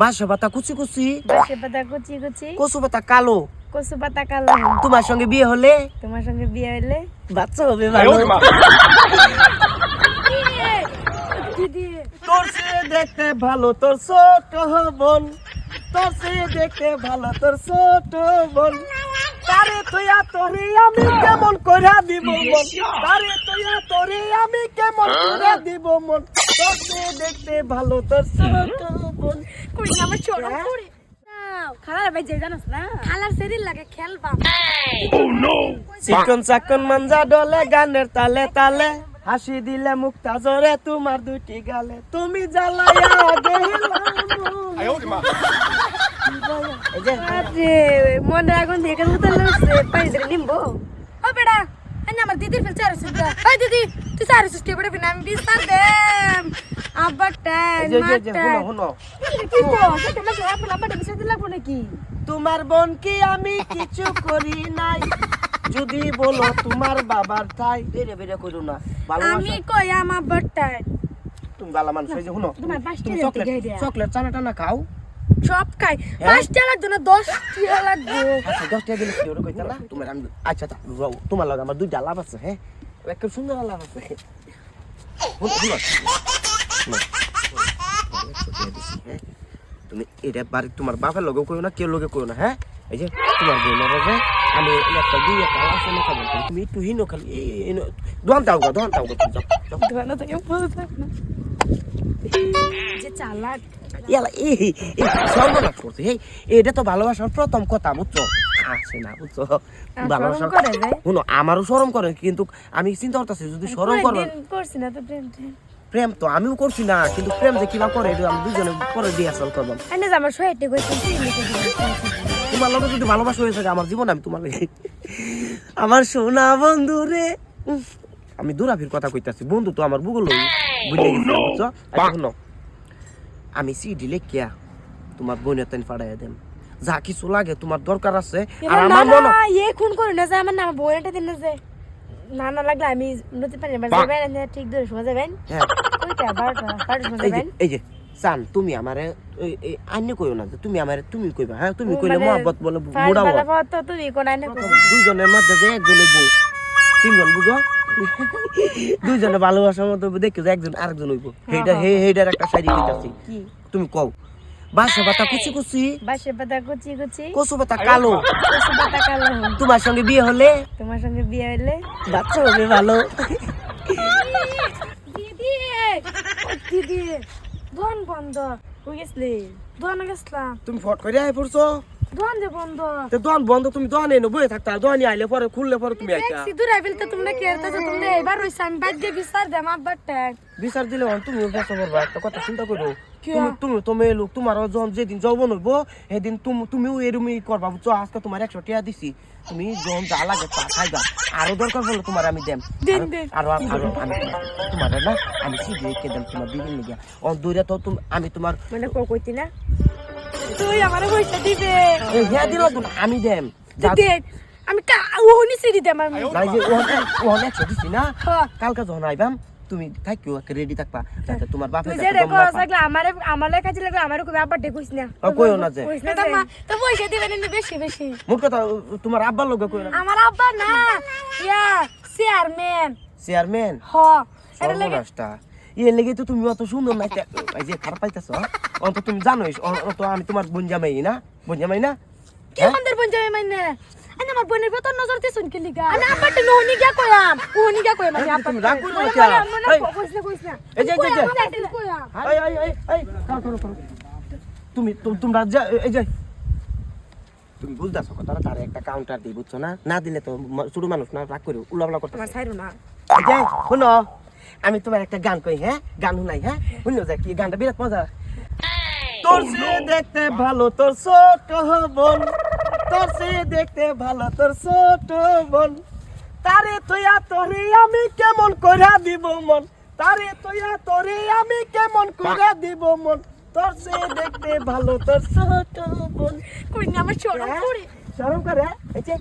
বাসা পাতা কুচি কুচি? বাসে পাতা কুচি কুচি। কচু পাতা কালো? কচু পাতা কালো। তোমার সঙ্গে বিয়ে হলে? তোমার সঙ্গে বিয়ে হইলে বাচ্চা হবে ভালো। দিদি। তোর সে দেখতে ভালো তোর ছোট বোন। তোর সে দেখতে ভালো তোর ছোট বোন। তারে তুইয়া তোরে আমি কেমন কইরা দিব মন? তারে তুইয়া তোরে আমি কেমন কইরা দিব মন? তোর সে দেখতে ভালো তোর ছোট বোন কই না আমার ছোট করে। খালার ভাই যে জানাস না? খালার শরীর লাগে খেলবা চিকন চাকন মাঞ্জা ডলে গানের তালে তালে। হাসি দিলে মুক্তা জরে তোমার দুটি গালে। তুমি আরে মনে আগুন উতল পানি ধরে নিমবো। ও বেড়া আমার দিদির ফেল চার সুদ্ধা ওই দিদি তুই চার সুষ্টি পড়ে আমি বিস্তার দেম। টাইম নাকি? তোমার বোন কি আমি কিছু করি নাই। যদি বলো তোমার বাবার তাই বেরে বেরে করো না। আমি কই আমার টাইম তুমি ভালো মানুষ এই যে শুনো তোমার তুমি চকলেট চকলেট চানা টানা খাও। সব খাই। পাঁচটা লাগতো না দশ টিয়া লাগবো। আচ্ছা দশ টাকা দিলে কি ওরা কইতা না? তোমার আমি আচ্ছা রও, তোমার লাগে আমার দুইটা লাভ আছে হ্যাঁ? একটা সুন্দর লাভ আছে। শুনো। হ্যাঁ? তুমি এটা বাড়ি তোমার বাপের লগে কইও না কেউ লগে না হ্যাঁ? এই যে তোমার বোনের আমি একটা দুই একটা আছে না খাব। তুমি একটু হিনো খালি দোয়ান তাও গো দোয়ান তাও গো তুমি যাও, যাও। ধোয়ানো থেকে বলতে থাক না। যে চালাক। ইয়ালা এই এই সর্বনাশ করছে। এই এটা তো ভালোবাসার প্রথম কথা বুঝছ? আসে না বুঝছ? ভালোবাসা করে শুনো আমারও শরম করে কিন্তু আমি চিন্তা করতেছি যদি শরম করো করছি না তো প্রেম। প্রেম তো আমিও করছি না কিন্তু প্রেম যে কিবা করে এটা আমি দুজনে পরে দিয়ে আসল করবাম আইনে যে আমার শরীরটা কইছে তোমার লগে যদি ভালোবাসা হয়ে থাকে আমার জীবন আমি তোমার লাগে আমার সোনা বন্ধু রে। আমি দূরাভির কথা কইতাছি। বন্ধু তো আমার বুগুলো বুঝলে গেছে বুঝছ? শুনো। আমি সিডি লেখিয়া তোমার বোনের তাই ফাড়াইয়া দেন যা কিছু লাগে তোমার দরকার আছে আর আমার না মনে ইয়ে খুন করো না যে আমার নাম বইটা দিন না যে না না লাগলে আমি নদী পানি ঠিক ধরে সময় যাবেন। হ্যাঁ। এই যে চান তুমি আমারে আইনে কইও না তুমি আমারে তুমি কইবা হ্যাঁ? তুমি কইলে মানে মহব্বত বলে তো তুমি কোন আইনে দুইজনের মধ্যে যে একজনে বউ তিনজন বুঝো? দুইজনে ভালোবাসার মতো দেখে যে একজন আরেকজন হইব। হেইটা হে হেইটার একটা শাড়ি কি? তুমি কও। বাসা পাতা কুচি কুচি। বাসে পাতা কুচি কুচি। কচু পাতা কালো। কচু পাতা কালো। তোমার সঙ্গে বিয়ে হলে? তোমার সঙ্গে বিয়ে হলে বাচ্চা হবে ভালো দিদি ও দিদি দোকান বন্ধ। হয়ে গেছলি? দোকানে গেছলাম। তুমি ফট করে আয় পড়ছো। দোকান বন্ধ। তুমি দোকানে এনে বয়ে থাকতা দোকানে আইলে পরে খুললে পরে তুমি আইতা। দেখছি দূর তোমরা কি করতেছো তোমরা এবার রইছ আমি বাদ দিয়ে বিস্তার দেম আব্বার ট্যাগ বিচার দিলে হন তুমি ব্যবসা করবা একটা কথা চিন্তা করো। তুমি তুমি তো মেয়ে লোক তোমার যখন যেদিন যৌবন হইব সেদিন তুমি তুমিও এরমই করবা বুঝছ? আজকে তোমার একশো টাকা দিছি তুমি যখন যা লাগে তা খাইবা। আরও দরকার পড়লে তোমার আমি দেম। আরো- আমি তোমার না আমি সিধে দেম তোমার অন দূরে তো তুমি আমি তোমার মানে কইতি না? তুই আমারে পয়সা দিবে। হ্যাঁ দিল তুমি আমি দেম। দেখ আমি কা ও নিছি দিতে আমার না, যে একশো দিছি না। হ্যাঁ। কালকে যখন আইবাম তুমি থাকিও রেডি থাকবা। যাতে তোমার বাপে তুই যে পায়। লাগলে আমারে আমারে কাছে লাগলে আমারে কই আব্বার ডে কইছ না। ও, কইও না যে। না তো পয়সা দিবে না বেশি বেশি। মোট কথা তোমার আব্বার লোক কই না। আমার আব্বা না। ইয়া চেয়ারম্যান চেয়ারম্যান হ। এটা লাগে ইয়ে লেগে তো তুমি অত সুন্দর না এই যে খারাপ পাইতেছ অন্ত তুমি জানোই অন্ত আমি তোমার বোন জামাই না? বোন জামাই না? কি মন্দির পঞ্চায়ে মাইনে আনে আমার বোনের বেতন নজর দিছুন কি লিগা? আনে আব্বাটা নহনি গিয়া কয়াম ওহনি গিয়া কয়াম আমি এই, আব্বা তুমি রাগ করো না কেন? এই। কইছ না কইছ না। এই যে, এই যে, এই এই এই এই এই করো করো। তুমি তোমরা যা এই যে। তুমি বুঝতেছো কথাটা তার একটা কাউন্টার দিই বুঝছ না? না দিলে তো ছোট মানুষ না রাগ করে উল্লাপালা করতে আমার না। এই শুনো। আমি তোমার একটা গান কই হ্যাঁ? গান শুনাই হ্যাঁ? শুনো যে কি গানটা বিরাট মজা। তোর সে দেখতে ভালো তোর ছোট বোন। তোর সে দেখতে ভালো তোর ছোট বোন। তারে তোয়া তোরে আমি কেমন কইরা দিব মন? তারে তোয়া তোরে আমি কেমন কইরা দিব মন? তোর সে দেখতে ভালো তোর ছোট বোন। কই না আমার শরম করে। শরম করে? এই যে